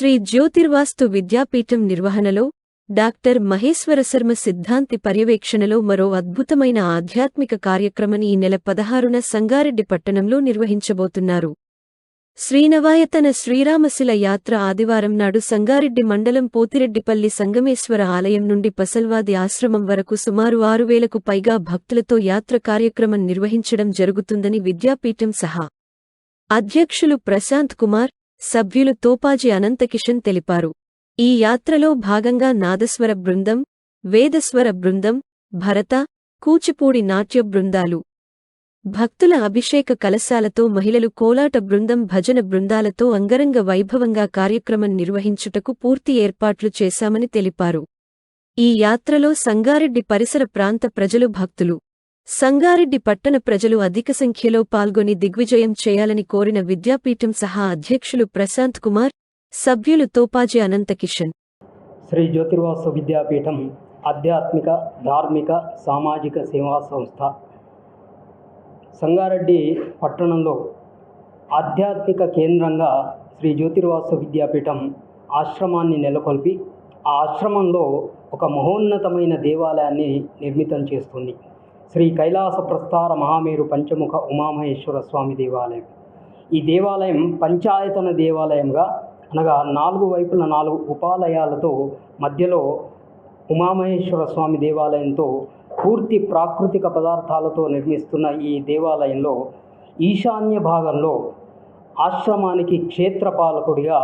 శ్రీ జ్యోతిర్వాస్తు విద్యాపీఠం నిర్వహణలో డాక్టర్ మహేశ్వరశర్మ సిద్ధాంతి పర్యవేక్షణలో మరో అద్భుతమైన ఆధ్యాత్మిక కార్యక్రమని ఈ నెల పదహారున సంగారెడ్డి పట్టణంలో నిర్వహించబోతున్నారు. శ్రీనవాయతన శ్రీరామశిల యాత్ర ఆదివారం నాడు సంగారెడ్డి మండలం పోతిరెడ్డిపల్లి సంగమేశ్వర ఆలయం నుండి పసల్వాది ఆశ్రమం వరకు సుమారు ఆరు వేలకు పైగా భక్తులతో యాత్ర కార్యక్రమం నిర్వహించడం జరుగుతుందని విద్యాపీఠం సహా అధ్యక్షులు ప్రశాంత్ కుమార్ సభ్యులు తోపాజీ అనంతకిషన్ తెలిపారు. ఈ యాత్రలో భాగంగా నాదస్వర బృందం వేదస్వర బృందం భరత కూచిపూడి నాట్య బృందాలు భక్తుల అభిషేక కలశాలతో మహిళలు కోలాట బృందం భజన బృందాలతో అంగరంగ వైభవంగా కార్యక్రమం నిర్వహించుటకు పూర్తి ఏర్పాట్లు చేశామని తెలిపారు. ఈ యాత్రలో సంగారెడ్డి పరిసర ప్రాంత ప్రజలు భక్తులు సంగారెడ్డి పట్టణ ప్రజలు అధిక సంఖ్యలో పాల్గొని దిగ్విజయం చేయాలని కోరిన విద్యాపీఠం సహా అధ్యక్షులు ప్రశాంత్ కుమార్ సభ్యులు తోపాజీ అనంతకిషన్. శ్రీ జ్యోతిర్వాసు విద్యాపీఠం ఆధ్యాత్మిక ధార్మిక సామాజిక సేవా సంస్థ. సంగారెడ్డి పట్టణంలో ఆధ్యాత్మిక కేంద్రంగా శ్రీ జ్యోతిర్వాసు విద్యాపీఠం ఆశ్రమాన్ని నెలకొల్పి ఆ ఆశ్రమంలో ఒక మహోన్నతమైన దేవాలయాన్ని నిర్మితం చేస్తుంది. శ్రీ కైలాస ప్రస్థార మహామేరు పంచముఖ ఉమామహేశ్వర స్వామి దేవాలయం. ఈ దేవాలయం పంచాయతన దేవాలయంగా అనగా నాలుగు వైపుల నాలుగు ఉపాలయాలతో మధ్యలో ఉమామహేశ్వర స్వామి దేవాలయంతో పూర్తి ప్రాకృతిక పదార్థాలతో నిర్మిస్తున్న ఈ దేవాలయంలో ఈశాన్య భాగంలో ఆశ్రమానికి క్షేత్రపాలకుడిగా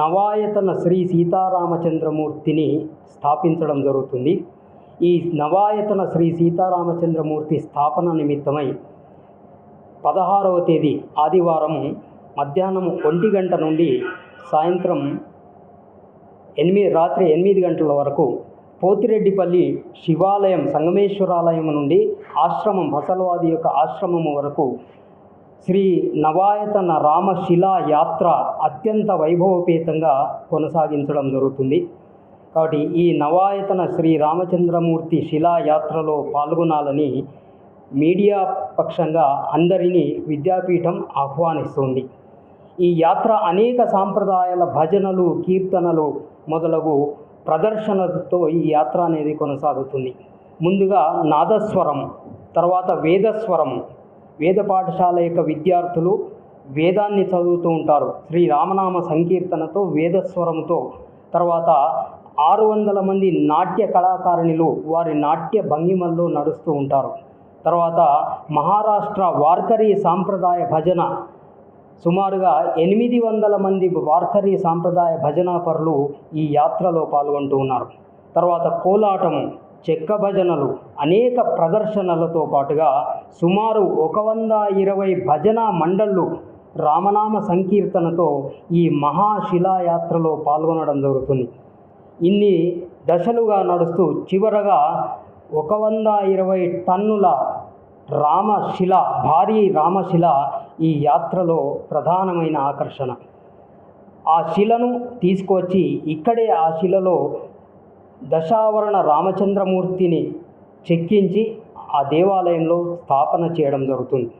నవాయతన శ్రీ సీతారామచంద్రమూర్తిని స్థాపించడం జరుగుతుంది. ఈ నవాయతన శ్రీ సీతారామచంద్రమూర్తి స్థాపన నిమిత్తమై పదహారవ తేదీ ఆదివారం మధ్యాహ్నం ఒంటి గంట నుండి సాయంత్రం ఎనిమిది రాత్రి ఎనిమిది గంటల వరకు పోతిరెడ్డిపల్లి శివాలయం సంగమేశ్వరాలయం నుండి ఆశ్రమం బసలవాది యొక్క ఆశ్రమం వరకు శ్రీ నవాయతన రామశిలా యాత్ర అత్యంత వైభవపేతంగా కొనసాగించడం జరుగుతుంది. కాబట్టి ఈ నవాయతన శ్రీ రామచంద్రమూర్తి శిలా యాత్రలో పాల్గొనాలని మీడియా పక్షంగా అందరినీ విద్యాపీఠం ఆహ్వానిస్తుంది. ఈ యాత్ర అనేక సాంప్రదాయాల భజనలు కీర్తనలు మొదలగు ప్రదర్శనలతో ఈ యాత్ర అనేది కొనసాగుతుంది. ముందుగా నాదస్వరం తర్వాత వేదస్వరం. వేద పాఠశాల యొక్క విద్యార్థులు వేదాన్ని చదువుతూ ఉంటారు. శ్రీ రామనామ సంకీర్తనతో వేదస్వరంతో తర్వాత ఆరు వందల మంది నాట్య కళాకారిణులు వారి నాట్య భంగిమల్లో నడుస్తూ ఉంటారు. తర్వాత మహారాష్ట్ర వార్కరీ సాంప్రదాయ భజన. సుమారుగా ఎనిమిది వందల మంది వార్కరీ సాంప్రదాయ భజనాపరులు ఈ యాత్రలో పాల్గొంటూ ఉన్నారు. తర్వాత కోలాటము చెక్క భజనలు అనేక ప్రదర్శనలతో పాటుగా సుమారు ఒక వంద ఇరవై భజన మండళ్ళు రామనామ సంకీర్తనతో ఈ మహాశిలాయాత్రలో పాల్గొనడం జరుగుతుంది. ఇన్ని దశలుగా నడుస్తూ చివరగా ఒక వంద ఇరవై టన్నుల రామశిల భారీ రామశిల ఈ యాత్రలో ప్రధానమైన ఆకర్షణ. ఆ శిలను తీసుకొచ్చి ఇక్కడే ఆ శిలలో దశావరణ రామచంద్రమూర్తిని చెక్కించి ఆ దేవాలయంలో స్థాపన చేయడం జరుగుతుంది.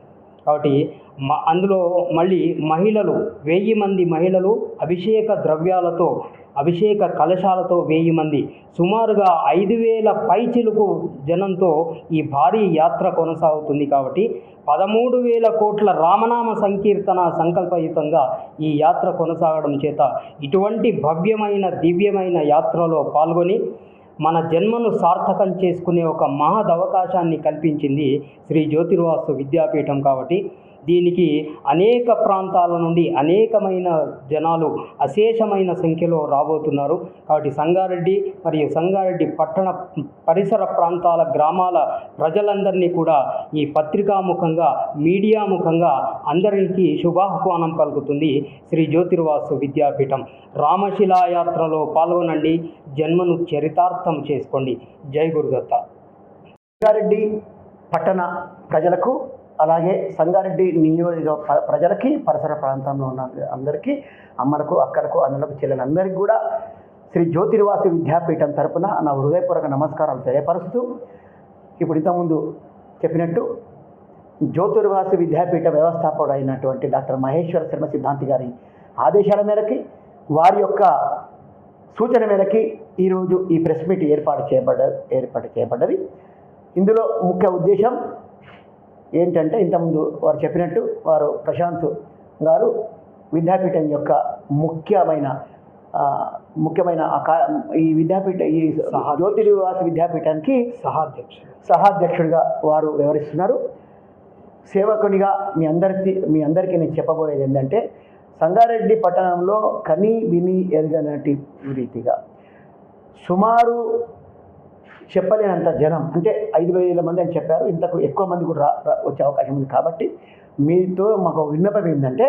కాబట్టి మ అందులో మళ్ళీ మహిళలు వెయ్యి మంది మహిళలు అభిషేక ద్రవ్యాలతో అభిషేక కలశాలతో వెయ్యి మంది. సుమారుగా ఐదు వేల పైచిలుకు జనంతో ఈ భారీ యాత్ర కొనసాగుతుంది కాబట్టి పదమూడు వేల కోట్ల రామనామ సంకీర్తన సంకల్పయుతంగా ఈ యాత్ర కొనసాగడం చేత ఇటువంటి భవ్యమైన దివ్యమైన యాత్రలో పాల్గొని మన జన్మను సార్థకం చేసుకునే ఒక మహదవకాశాన్ని కల్పించింది శ్రీ జ్యోతిర్వాసు విద్యాపీఠం కాబట్టి దీనికి అనేక ప్రాంతాల నుండి అనేకమైన జనాలు అశేషమైన సంఖ్యలో రాబోతున్నారు. కాబట్టి సంగారెడ్డి మరియు సంగారెడ్డి పట్టణ పరిసర ప్రాంతాల గ్రామాల ప్రజలందరినీ కూడా ఈ పత్రికాముఖంగా మీడియా ముఖంగా అందరికీ శుభాహ్వానం పలుకుతుంది. శ్రీ జ్యోతిర్వాసు విద్యాపీఠం రామశిలాయాత్రలో పాల్గొనండి. జన్మను చరితార్థం చేసుకోండి. జై గురుదత్త. సంగారెడ్డి పట్టణ ప్రజలకు అలాగే సంగారెడ్డి నియోజక ప్రజలకి పరిసర ప్రాంతంలో ఉన్న అందరికీ అమ్మలకు అక్కడకు అన్నలకు చెల్లెలందరికీ కూడా శ్రీ జ్యోతిర్వాసి విద్యాపీఠం తరపున నా హృదయపూర్వక నమస్కారాలు తెలియపరుస్తూ ఇప్పుడు ఇంతకుముందు చెప్పినట్టు జ్యోతిర్వాసి విద్యాపీఠ వ్యవస్థాపకుడు అయినటువంటి డాక్టర్ మహేశ్వర శర్మ సిద్ధాంతి గారి ఆదేశాల మేరకి వారి యొక్క సూచన మేరకి ఈరోజు ఈ ప్రెస్ మీట్ ఏర్పాటు చేయబడ్డ ఏర్పాటు చేయబడ్డది. ఇందులో ముఖ్య ఉద్దేశం ఏంటంటే ఇంతకుముందు వారు చెప్పినట్టు వారు ప్రశాంత్ గారు విద్యాపీఠం యొక్క ముఖ్యమైన ముఖ్యమైన ఈ విద్యాపీఠ ఈ జ్యోతిర్వాస విద్యాపీఠానికి సహాధ్యక్షుడు. సహాధ్యక్షుడిగా వారు వ్యవహరిస్తున్నారు సేవకునిగా మీ అందరికి మీ అందరికీ నేను చెప్పబోయేది ఏంటంటే సంగారెడ్డి పట్టణంలో కని విని ఎరగనటి రీతిగా సుమారు చెప్పలేనంత జనం. అంటే ఐదు వేల మంది అని చెప్పారు. ఇంతకు ఎక్కువ మంది కూడా రా వచ్చే అవకాశం ఉంది. కాబట్టి మీతో మాకు విన్నపం ఏంటంటే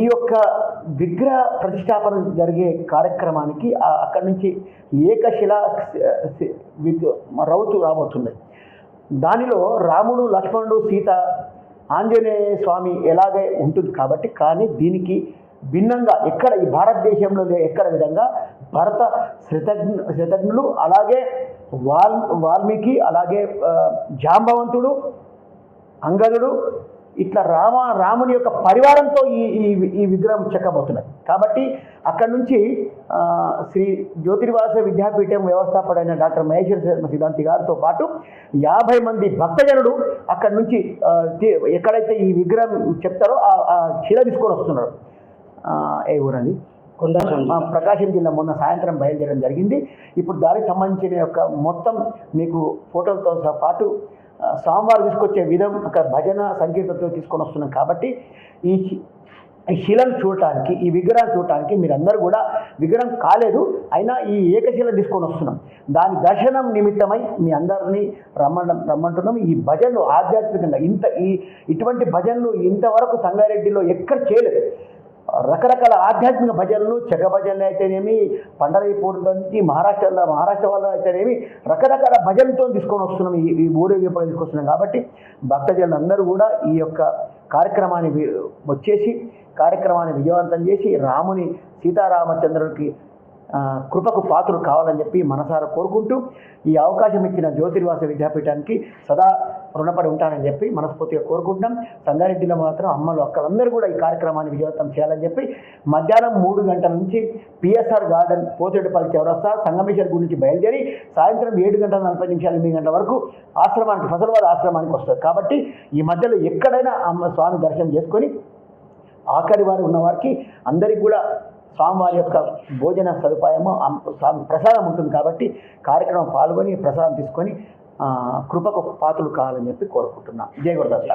ఈ యొక్క విగ్రహ ప్రతిష్టాపన జరిగే కార్యక్రమానికి అక్కడి నుంచి ఏకశిలా రౌతు రాబోతుంది. దానిలో రాముడు లక్ష్మణుడు సీత ఆంజనేయ స్వామి ఎలాగే ఉంటుంది కాబట్టి కానీ దీనికి భిన్నంగా ఎక్కడ ఈ భారతదేశంలో ఎక్కడ విధంగా భరత శతజ్ఞ శతజ్ఞులు అలాగే వాల్ వాల్మీకి అలాగే జాంబవంతుడు అంగదుడు ఇట్లా రామ రాముని యొక్క పరివారంతో ఈ ఈ ఈ విగ్రహం చెక్కబోతున్నది. కాబట్టి అక్కడి నుంచి శ్రీ జ్యోతిర్వాస విద్యాపీఠం వ్యవస్థాపకుడైన డాక్టర్ మహేశ్వర శర్మ సిద్ధాంతి గారితో పాటు యాభై మంది భక్తజనుడు అక్కడి నుంచి ఎక్కడైతే ఈ విగ్రహం చెప్తారో ఆ- శిల తీసుకొని వస్తున్నారు. ఏ ఊరది ప్రకాశం జిల్లా మొన్న సాయంత్రం బయలుదేరడం జరిగింది. ఇప్పుడు దానికి సంబంధించిన యొక్క మొత్తం మీకు ఫోటోలతో పాటు స్వామివారు తీసుకొచ్చే విధం అక్కడ భజన సంకీర్తనతో తీసుకొని వస్తున్నాం కాబట్టి ఈ ఈ శిలను చూడటానికి ఈ విగ్రహం చూడటానికి మీరందరూ కూడా విగ్రహం కాలేదు. అయినా ఈ ఏకశిల తీసుకొని వస్తున్నాం. దాని దర్శనం నిమిత్తమై మీ అందరినీ రమ్మడం రమ్మంటున్నాం. ఈ భజనలు ఆధ్యాత్మికంగా ఇంత ఈ ఇటువంటి భజనలు ఇంతవరకు సంగారెడ్డిలో ఎక్కడ చేయలేదు. రకరకాల ఆధ్యాత్మిక భజనలు చెగ భజనలు అయితేనేమి పండరైపూర్ నుంచి మహారాష్ట్రలో మహారాష్ట్ర వాళ్ళు అయితేనేమి రకరకాల భజనతో తీసుకొని వస్తున్నాం. ఈ ఈ ఊరేగింపులు తీసుకొస్తున్నాం. కాబట్టి భక్తజనులు అందరూ కూడా ఈ యొక్క కార్యక్రమాన్ని వి- వచ్చేసి కార్యక్రమాన్ని విజయవంతం చేసి రాముని సీతారామచంద్రుడికి కృపకు పాత్రలు కావాలని చెప్పి మనసారా కోరుకుంటూ ఈ అవకాశం ఇచ్చిన జ్యోతిర్వాస విద్యాపీఠానికి సదా రుణపడి ఉంటానని చెప్పి మనస్ఫూర్తిగా కోరుకుంటున్నాం. సంగారెడ్డిలో మాత్రం అమ్మలు అక్కలందరూ కూడా ఈ కార్యక్రమాన్ని విజయవంతం చేయాలని చెప్పి మధ్యాహ్నం మూడు గంటల నుంచి పిఎస్ఆర్ గార్డెన్ పోతిరెడ్డిపల్లి చౌరస్తా సంగమేశ్వర్ గుడి నుంచి బయలుదేరి సాయంత్రం ఏడు గంటల నలభై నిమిషాలు ఎనిమిది గంటల వరకు ఆశ్రమానికి ఫసల్వాద ఆశ్రమానికి వస్తుంది కాబట్టి ఈ మధ్యలో ఎక్కడైనా అమ్మ స్వామి దర్శనం చేసుకొని ఆఖరి వారు ఉన్నవారికి అందరికీ కూడా స్వామివారి యొక్క భోజన సదుపాయము స్వామి ప్రసాదం ఉంటుంది కాబట్టి కార్యక్రమం పాల్గొని ప్రసాదం తీసుకొని కృపకు పాత్రలు కావాలని చెప్పి కోరుకుంటున్నాం. జయ గురుదాస్